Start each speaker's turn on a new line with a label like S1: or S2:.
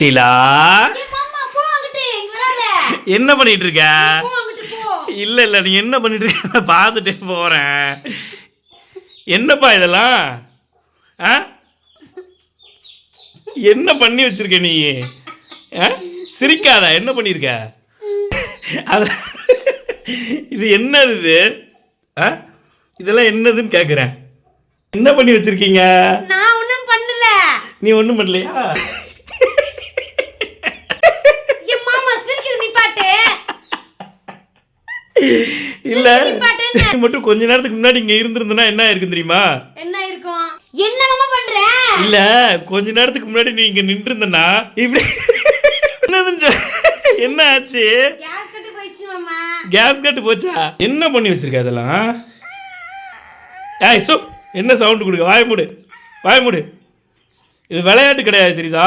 S1: டிலா. என்ன பண்ணிட்டு இருக்க? இல்ல இல்ல நீ என்ன பண்ணிட்டு இருக்க? பார்த்துட்டே போறேன். என்னப்பா இதெல்லாம்? ஆ? என்ன பண்ணி வச்சிருக்க நீ? சிரிக்காத என்ன பண்ணியிருக்க அது இது என்னது இது? ஆ? இதெல்லாம் என்னதுன்னு கேட்குறேன் என்ன பண்ணி வச்சிருக்கீங்க?
S2: நான் ஒண்ணும் பண்ணல.
S1: நீ ஒன்றும் பண்ணலையா
S2: ஏய் மாமா சிரிக்குது நீ பாட்டு
S1: இல்ல. மட்டும் கொஞ்ச நேரத்துக்கு முன்னாடி இங்க இருந்திருந்தனா என்ன ஆயிருக்கும் தெரியுமா?
S2: என்ன இருக்கும் என்ன மாமா பண்ற?
S1: இல்ல கொஞ்ச நேரத்துக்கு முன்னாடி நீ இங்க நின்று இருந்தனா இப்படி. என்ன ஆச்சு? கேஸ் கட்டு போச்சா? என்ன பண்ணி வச்சிருக்க அதெல்லாம்? ஏய் சோ என்ன சவுண்ட் கொடுக்க? வாய மூடு. வாய மூடு. இது விளையாட்டு கிடையாது தெரியுதா?